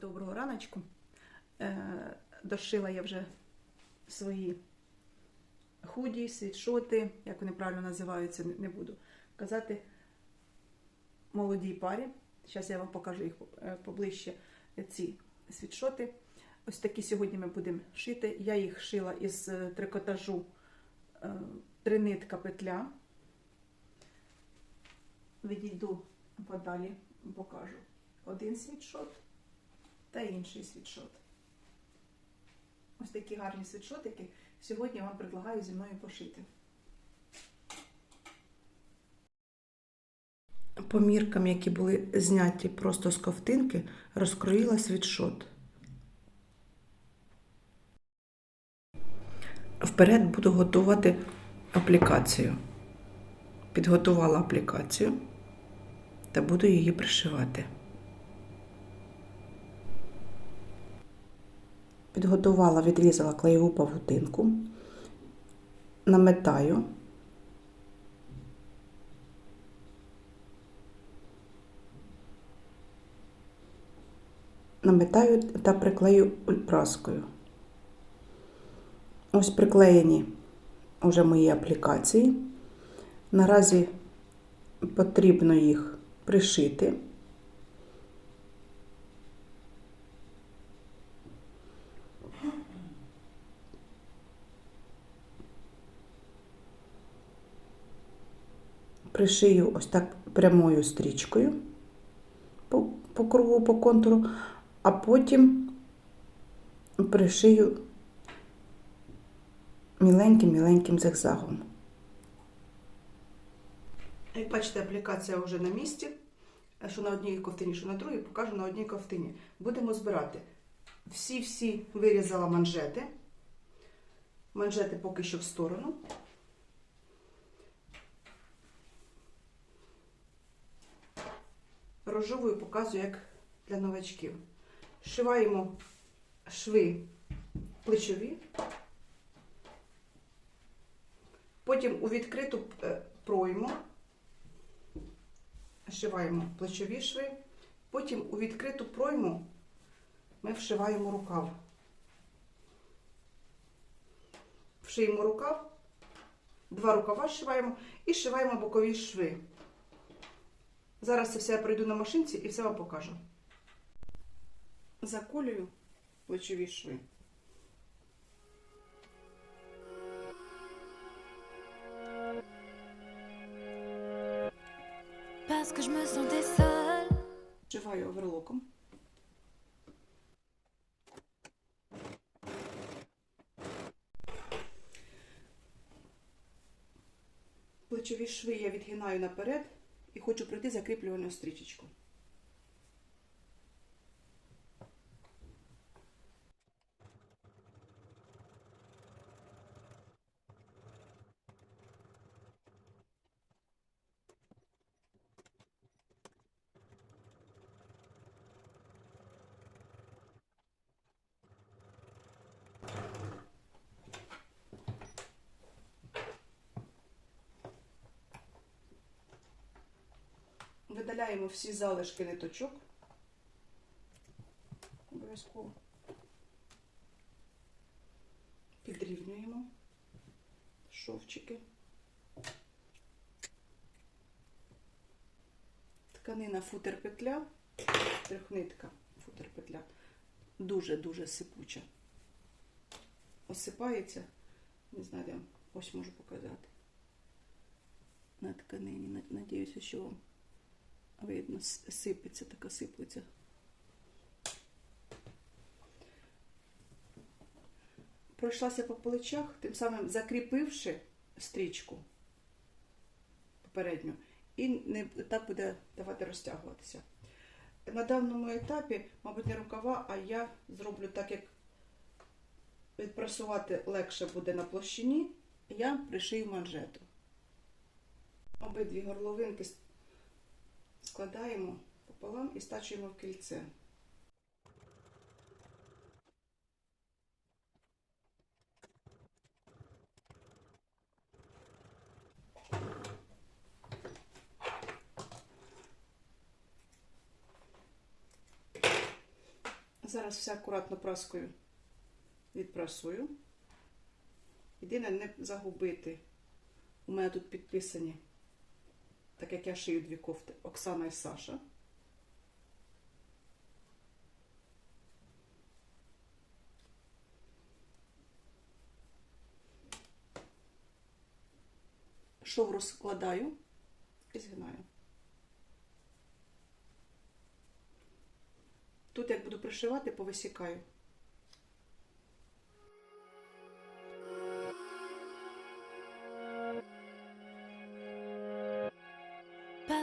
Доброго- раночку. Е, Дошила я вже свої худі, світшоти, як вони правильно називаються, не- буду казати. Молодій парі. Зараз я вам покажу їх е, поближче, ці світшоти. Ось такі сьогодні ми будемо шити. Я їх шила із е, трикотажу е, тринитка петля. Відійду подалі, покажу один світшот та інший світшот. Ось такі гарні світшотики. Сьогодні я вам предлагаю зі мною пошити. По міркам, які були зняті просто з ковтинки, розкроїла світшот. Вперед буду готувати аплікацію. Підготувала аплікацію та буду її пришивати. Підготувала, відрізала клеєву павутинку, наметаю. Наметаю та приклею праскою. Ось приклеєні вже мої аплікації. Наразі потрібно їх пришити. Пришию ось так прямою стрічкою по, по кругу, по контуру, а потім пришию міленьким-міленьким зигзагом. Як бачите, аплікація вже на місці. Що на одній ковтині, що на другій, покажу на одній ковтині. Будемо збирати. Всі-всі вирізала манжети. Манжети поки що в сторону. Розжовую показую, як для новачків. Шиваємо шви плечові. Потім у відкриту е, пройму шиваємо плечові шви, потім у відкриту пройму ми вшиваємо рукав. Вшиємо рукав, два рукава зшиваємо і шиваємо бокові шви. Зараз це все я пройду на машинці і все вам покажу. Заколюю плечові шви. Вшиваю оверлоком. Плечові шви я відгинаю наперед і хочу пройти закріплювальну стрічечку. Видаляємо всі залишки ниточок. Обов'язково. Підрівнюємо шовчики. Тканина футер петля, трьохнитка футер петля. Дуже-дуже сипуча. Осипається, не знаю, де вам ось можу показати. На тканині. Надіюся, що вам видно, сипеться, така сиплеться. Пройшлася по плечах, тим самим закріпивши стрічку попередню, і не так буде давати розтягуватися. На даному етапі, мабуть, не рукава, а я зроблю так, як відпрасувати легше буде на площині, я пришию манжету. Обидві горловинки складаємо пополам і стачуємо в кільце. Зараз все акуратно праскою відпрасую. Єдине, не загубити. У мене тут підписані так як я шию дві кофти, Оксана і Саша. Шов розкладаю і згинаю. Тут як буду пришивати, повисікаю.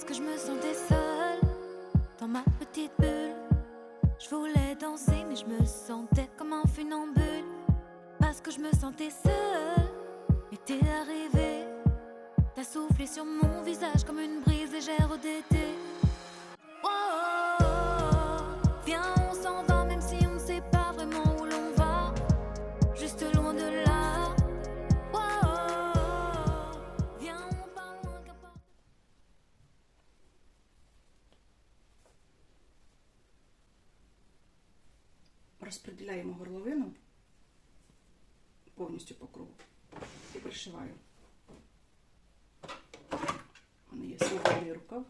Parce que je me sentais seule dans ma petite bulle. Je voulais danser, mais je me sentais comme un funambule. Parce que je me sentais seule, et t'es arrivé. T'as soufflé sur mon visage comme une brise légère d'été. Розподіляємо горловину повністю по кругу і пришиваю. У мене є свободний рукав.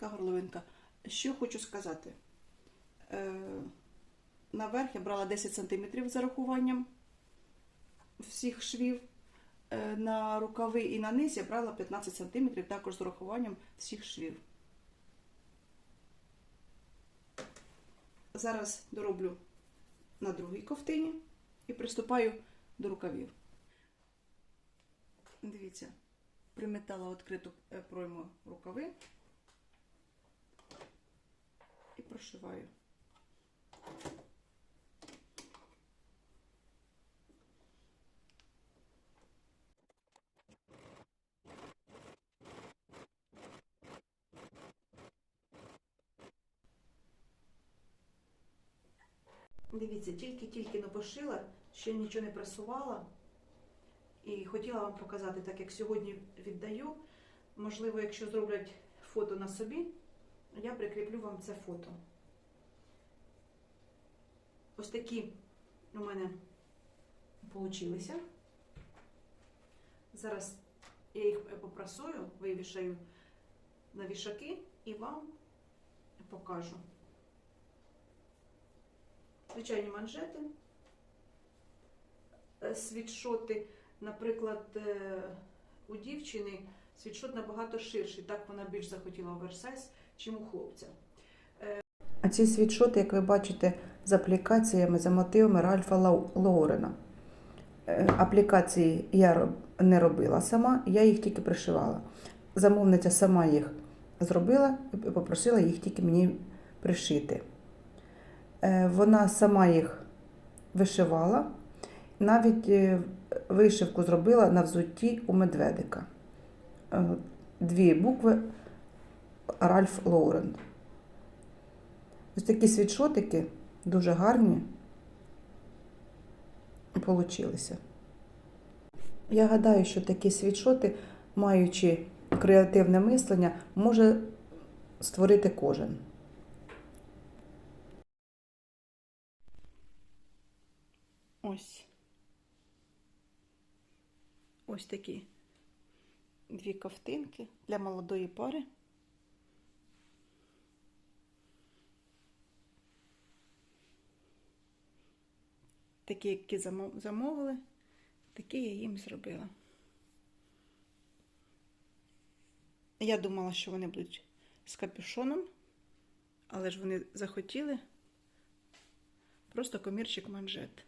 Така горловинка. Що хочу сказати? Е, наверх я брала 10 см з зарахуванням всіх швів. Е, на рукави і на низ я брала 15 см також з урахуванням всіх швів. Зараз дороблю на другій ковтині і приступаю до рукавів. Дивіться, приметала відкриту е, пройму рукави і прошиваю. Дивіться, тільки-тільки не пошила, ще нічого не прасувала. І хотіла вам показати, так як сьогодні віддаю. Можливо, якщо зроблять фото на собі, я прикріплю вам це фото. Ось такі у мене получилися. Зараз я їх попрасую, вивішаю на вішаки і вам покажу. Звичайні манжети, Е, світшоти, наприклад, е, у дівчини світшот набагато ширший, так вона більш захотіла оверсайз, чим у хлопця. А ці світшоти, як ви бачите, з аплікаціями, за мотивами Ральфа Лоурена. Е, Аплікації я не робила сама, я їх тільки пришивала. Замовниця сама їх зробила і попросила їх тільки мені пришити. Е, Вона сама їх вишивала, навіть е, вишивку зробила на взутті у медведика. Дві букви Ральф Лоурен. Ось такі світшотики дуже гарні получилися. Я гадаю, що такі світшоти, маючи креативне мислення, може створити кожен. Ось. Ось такі дві ковтинки для молодої пари. Такі, які замовили, такі я їм зробила. Я думала, що вони будуть з капюшоном, але ж вони захотіли просто комірчик манжет.